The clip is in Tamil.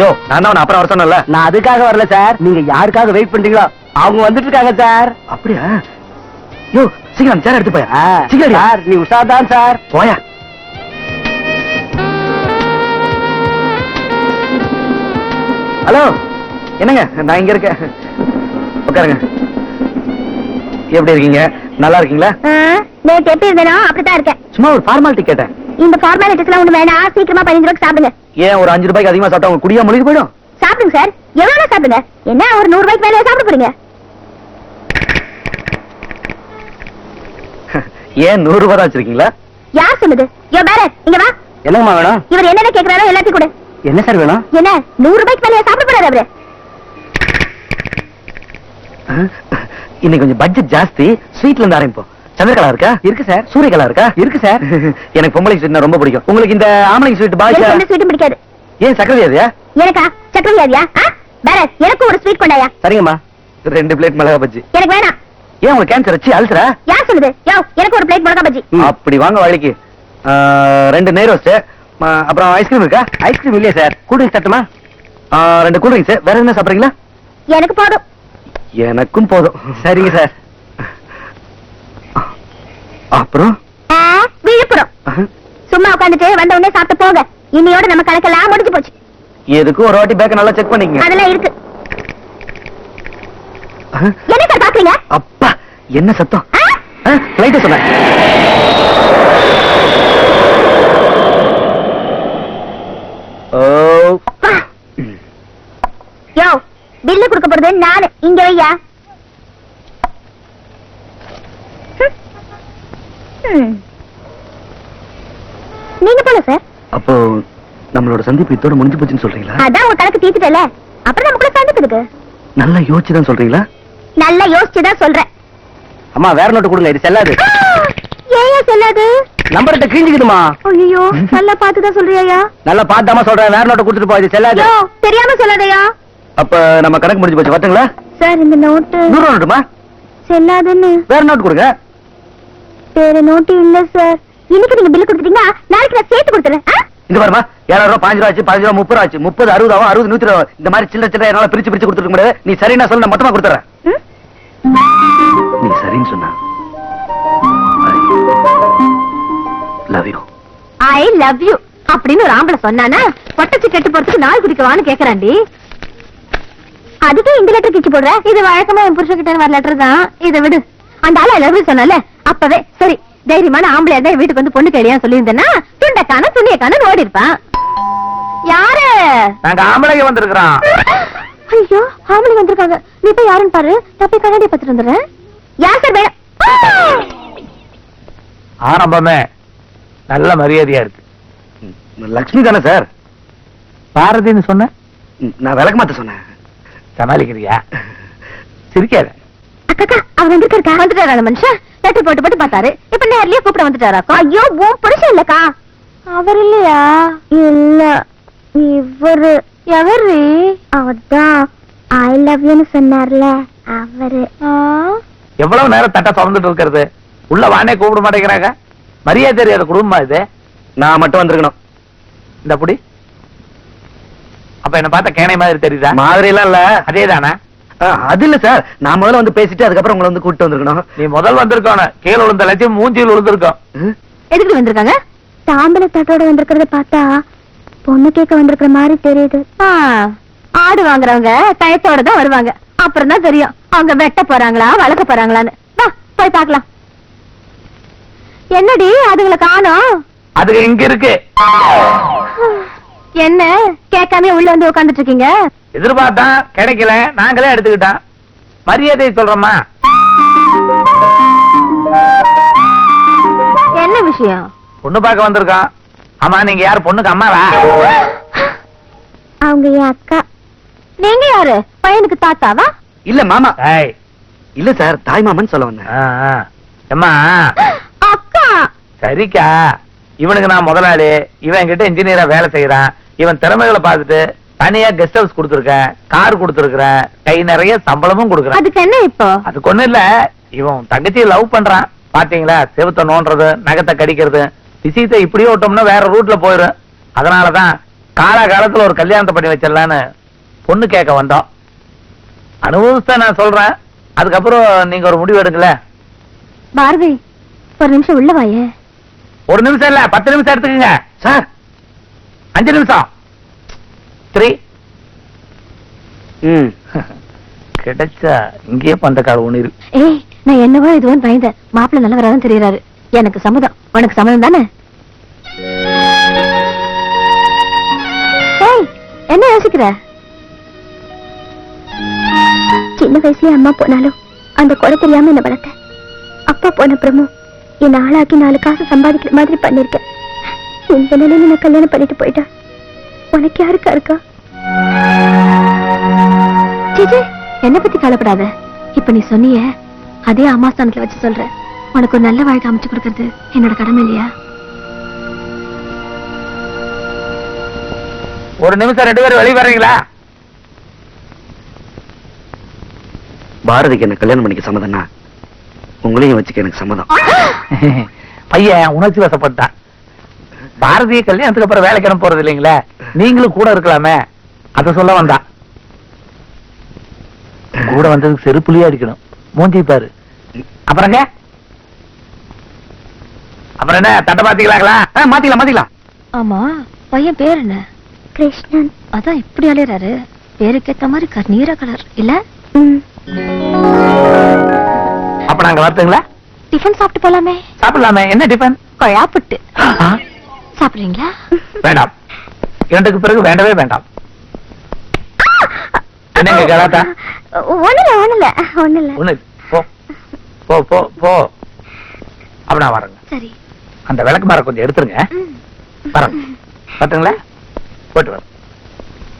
யோ நான் தான் அப்புறம் வர சொன்னல நான் அதுக்காக வரல சார். நீங்க யாருக்காக வெயிட் பண்றீங்களோ அவங்க வந்துட்டு இருக்காங்க சார். அப்படியா? யோ சீக்கிரம் சேர் எடுத்து போயா? சீக்கிரம் சார் நீ உஷாதான் சார். போயா? ஹலோ என்னங்க? நான் இங்க இருக்கேன். உட்காருங்க. எப்படி இருக்கீங்க? நல்லா இருக்கீங்களா? நேற்று எப்படி இருந்தேனோ அப்படித்தான் இருக்கேன். சும்மா ஒரு ஃபார்மாலிட்டி கேட்டேன். இந்த ஃபார்மாலிட்டிஸ் எல்லாம் ஒண்ணு வேணாம். சீக்கிரமா பதினஞ்சு ரூபாய்க்கு சாப்பிடுங்க. ஏன் ஒரு அஞ்சு ரூபாய்க்கு அதிகமா சாப்பிட்டா உங்க குடியா மொழிக்கு போயிடும்? சாப்பிடுங்க சார். எவ்வளவு சாப்பிடுங்க? என்ன ஒரு நூறு ரூபாய்க்கு மேலே சாப்பிட போறீங்க? ஏன் நூறு ரூபாய் தான் வச்சிருக்கீங்களா? யார் சொன்னது? யோ பேர இங்க வா. என்னங்கம்மா வேணும்? இவர் என்னென்ன கேக்குறாரோ எல்லாத்தையும் கொடு. என்ன சார் வேணும்? என்ன நூறு ரூபாய்க்கு மேலே சாப்பிட போறாரு அவரு? இன்னைக்கு கொஞ்சம் பட்ஜெட் ஜாஸ்தி. ஸ்வீட்ல இருந்து ஆரம்பிப்போம். சந்திரகலா இருக்கா? இருக்கு சார். சூரியகலா இருக்கா? இருக்கு சார். எனக்கு பொம்பளை ஸ்வீட் ரொம்ப பிடிக்கும். உங்களுக்கு இந்த ஆம்பளை ஸ்வீட் பாய் எனக்கு எந்த ஸ்வீட்டும் பிடிக்காது. ஏன் சக்கரை வியாதியா எனக்கா? சக்கரவியாதியா பேர எனக்கும் ஒரு ஸ்வீட் கொண்டாயா? சரிங்கம்மா. ரெண்டு பிளேட் மிளகா பஜ்ஜி. எனக்கு வேணாம். ஏன் உங்களுக்கு கேன்சர் வச்சு அல்சரா யார் சொன்னது யோ எனக்கு ஒரு பிளேட் மிளகா பஜ்ஜி. அப்படி வாங்க வழிக்கு ரெண்டு நெய் ரோஸ்ட் அப்புறம் ஐஸ்கிரீம் இருக்கா? ஐஸ்கிரீம் இல்லையா சார்? கூல் தட்டுமா? ஆ, ரெண்டு கூல் ட்ரிங்க்ஸ் வேற என்ன சாப்பிடுறீங்களா? எனக்கு போதும். எனக்கும் போதும். சரிங்க சார். அப்புறம்? ஆ, விழுப்புரம். சும்மா உட்காந்துட்டு வந்த உடனே சாப்பிட்டு போங்க. இன்னையோட நம்ம கணக்கெல்லாம் முடிஞ்சு போச்சு. எதுக்கும் ஒரு வாட்டி பேக்க நல்லா செக் பண்ணிக்கங்க. அதெல்லாம் இருக்கு. என்ன பாக்குறீங்க? அப்பா என்ன சத்தம்? லைட்ட சொன்னேன். யோ பில்லு கொடுக்க போறது நானு. இங்க வையா. நீங்க போல சார் அப்போ நம்மளோட சந்திப்பு இதோட முடிஞ்சு போச்சுன்னு சொல்றீங்களா? அதான் உங்க கணக்கு தீர்த்துட்டல அப்புறம் நமக்குள்ள சந்திப்புக்கு நல்லா யோசிச்சு தான் சொல்றீங்களா? நல்லா யோசிச்சுதான் சொல்றேன். அம்மா வேற நோட்டு கொடுங்க இது செல்லாது. ஏன் சொல்லாது? நம்பர்கிட்ட கிழிஞ்சுக்கிடுமா ஐயோ நல்லா பார்த்துதான் சொல்றியா நல்லா பார்த்தாம சொல்றேன் வேற நோட்டு கொடுத்துட்டு போ இது செல்லாது. தெரியாம சொல்லாதயா? அப்ப நம்ம கணக்கு முடிஞ்சு போச்சு பாத்துங்களா சார் இந்த நோட்டு நூறு நோட்டுமா? செல்லாதுன்னு. வேற நோட்டு கொடுங்க. வேற நோட்டு இல்ல சார் இன்னைக்கு நீங்க பில் கொடுத்துட்டீங்கன்னா நாளைக்கு நான் சேர்த்து கொடுத்துறேன்? இந்த பாருமா ஏழாயிரம் ரூபாய் பாஞ்சு ரூபா ஆச்சு பதினஞ்சு ரூபா முப்பது ரூபா ஆச்சு முப்பது அறுபது ஆகும் அறுபது நூத்தி இருபது இந்த மாதிரி சில்லற சில்லற என்னால பிரிச்சு பிரிச்சு கொடுத்துருக்க முடியாது. நீ சரின்னா சொல்ல நான் மொத்தமா கொடுத்துறேன்? நீ சரின்னு சொன்னா love you I love you அப்படின்னு ஒரு ஆம்பளை சொன்னானா பொட்டச்சு கெட்டு போறதுக்கு நாள் குடிக்கவான்னு கேக்குறாண்டி அதுக்கு இந்த லெட்டர் கிச்சு போடுற. இது வழக்கமா என் புருஷன் கிட்ட வர லெட்டர் தான். இதை விடு. அந்த ஆளு லவ் சொன்னால அப்பவே சரி தைரியமான ஆம்பளையா இருந்தா வீட்டுக்கு வந்து பொண்ணு கேடியா சொல்லியிருந்தேன்னா துண்டக்கான துணியக்கான ஓடி இருப்பான் யாரு? நாங்க ஆம்பளைங்க வந்திருக்கிறோம். ஐயோ ஆம்பளை வந்திருக்காங்க. நீ போய் யாருன்னு பாரு. நான் போய் கண்ணாடி பார்த்துட்டு வந்துடுறேன். யார் சார் வேணும் ஆரம்பமே நல்ல மரியாதையா இருக்கு. லக்ஷ்மி தானே சார்? பாரதின்னு சொன்ன? நான் விளக்கு மாத்த சொன்னேன். சமாளிக்கிறியா? சிரிக்காத. அக்கா அவர் வந்திருக்கா வந்துட்டாரா மனுஷன்? லெட்டர் போட்டு போட்டு பார்த்தாரு. இப்ப நேர்லயே கூப்பிட வந்துட்டாராக்கா ஐயோ உன் புருஷன் இல்லக்கா. அவர் இல்லையா? இல்ல. இவரு. எவரு அவர்தான். ஐ லவ் யூன்னு சொன்னார்ல அவரு. எவ்வளவு நேரம் தட்டை திறந்துட்டு இருக்கிறது? உள்ள வானே கூப்பிட மாட்டேங்கிறாங்க. மரியாதை தெரியாத குடும்பமா இது? நான் மட்டும் வந்திருக்கணும். இந்த புடி. அப்ப என்ன பார்த்த கேனை மாதிரி தெரியுதா? மாதிரி எல்லாம் இல்ல. அதேதானா? ஆ, அது இல்ல சார். நான் முதல்ல வந்து பேசிட்டு அதுக்கப்புறம் உங்களை வந்து கூட்டிட்டு வந்திருக்கணும். நீ முதல் வந்திருக்கணும் கீழே விழுந்த லட்சம் மூஞ்சியில் விழுந்திருக்கோம் ம்? எதுக்கு வந்திருக்காங்க? தாம்பல தட்டோட வந்திருக்கிறத பார்த்தா பொண்ணு கேட்க வந்திருக்கிற மாதிரி தெரியுது. ஆடு வாங்குறவங்க டயத்தோட தான் வருவாங்க. அப்புறம் தான் தெரியும். அவங்க வெட்ட போறாங்களா வளர்க்க போறாங்களான்னு. வா போய் பார்க்கலாம். என்னடி அதுங்களை காணோம்? அதுக்கு இங்க இருக்கு. என்ன? கேட்காம உள்ள வந்து உட்கார்ந்துட்டு இருக்கீங்க எதிர்பார்த்தா கிடைக்கல. நாங்களே எடுத்துக்கிட்டோம். மரியாதை சொல்றோமா என்ன விஷயம்? பொண்ணு பார்க்க வந்திருக்கோம். ஆமா நீங்க யார்? பொண்ணுக்கு அம்மாவா? அவங்க என் அக்கா. நீங்க யாரு? பையனுக்கு தாத்தாவா? இல்ல மாமா. இல்ல சார் தாய் மாமன் சொல்ல வந்தேன். அம்மா அக்கா. சரிக்கா. இவனுக்கு நான் முதலாளி இவன் கிட்ட இன்ஜினியரா வேலை செய்யறான் இவன் திறமைகளை பார்த்துட்டு தனியா கெஸ்ட் ஹவுஸ் கொடுத்துருக்கேன் கார் கொடுத்துருக்கேன் கை நிறைய சம்பளமும் கொடுக்குறேன். அதுக்கு என்ன இப்போ? அதுக்கு ஒண்ணும் இல்ல இவன் தங்கச்சியை லவ் பண்றான். பாத்தீங்களா? செவுத்த நோண்டுறது நகத்தை கடிக்கிறது. விஷயத்தை இப்படியே விட்டோம்னா வேற ரூட்ல போயிரும். அதனாலதான் காலகாலத்துல ஒரு கல்யாணத்தை பண்ணி வச்சிடலான்னு பொண்ணு கேட்க வந்தோம். அனுபவிச்சா நான் சொல்றேன். அதுக்கப்புறம் நீங்க ஒரு முடிவு எடுக்கல பாரதி ஒரு நிமிஷம் உள்ள வாயே. ஒரு நிமிஷம் இல்ல பத்து நிமிஷம் எடுத்துக்கங்க. சார். அஞ்சு நிமிஷம். த்ரீ ம். கிடைச்சா இங்கேயே பந்த கால ஒண்ணு இருக்கு ஏய் நான் என்னவோ இதுவும் பயந்தேன். மாப்பிள்ள நல்லவராதான் தெரியறாரு. எனக்கு சம்மதம். உனக்கு சம்மதம் தானே? ஏய் என்ன யோசிக்கிற? சின்ன வயசுல அம்மா போனாலும் அந்த குறை தெரியாம என்ன வளர்த்தேன். அப்பா போன அப்புறமும் என்ன ஆளாக்கி நாலு காசு சம்பாதிக்கிற மாதிரி பண்ணிருக்கேன். இந்த நிலையில நான் கல்யாணம் பண்ணிட்டு போயிட்டேன். உனக்கு யாருக்கா இருக்கா என்ன பத்தி கவலைப்படாத. இப்ப நீ சொன்னிய அதே அம்மாஸ்தானத்துல வச்சு சொல்ற. உனக்கு ஒரு நல்ல வாழ்க்கை அமைச்சு கொடுக்கறது என்னோட கடமை இல்லையா? ஒரு நிமிஷம் ரெண்டு பேரும் வெளியே வர்றீங்களா? பாரதிக்கு என்ன கல்யாணம் பண்ணிக்க சம்மதம்னா உங்களையும் வச்சுக்க எனக்கு சம்மதம். பையன் உணர்ச்சி வசப்பட்டான். பாரதிய கல்யாணத்துக்கு அப்புறம் வேலைக்கு அனுப்ப போறது இல்லைங்களே? நீங்களும் கூட இருக்கலாமே. அத சொல்ல வந்தான். கூட வந்ததுக்கு செருப்புலயே அடிக்கணும். மூஞ்சி பாரு. அப்புறங்க அப்புறம் என்ன? தட்டை பாத்தீங்களாங்களா ஆ, மாத்திக்கலாம் மாத்திக்கலாம். ஆமா பையன் பேர் என்ன? கிருஷ்ணன். அதான் இப்படி அலையறாரு. பேருக்கேத்த மாதிரி கண்ணீர கலர். இல்ல? நாங்க வரட்டுங்களா? டிஃபன் சாப்பிட்டு போலாமே. சாப்பிடலாமே. என்ன டிஃபன் கொழா புட்டு சாப்பிடுறீங்களா? வேண்டாம். இரண்டுக்கு பிறகு வேண்டவே வேண்டாம். என்னங்க கலாட்டா? ஒண்ணுல ஒண்ணுல ஒண்ணுல ஒண்ணு. போ. போ போ போ. அப்ப நான் வரேங்க. சரி. அந்த விளக்கு மரம் கொஞ்சம் எடுத்துருங்க. வரேங்க. பார்த்துங்களா போயிட்டு வரேன்.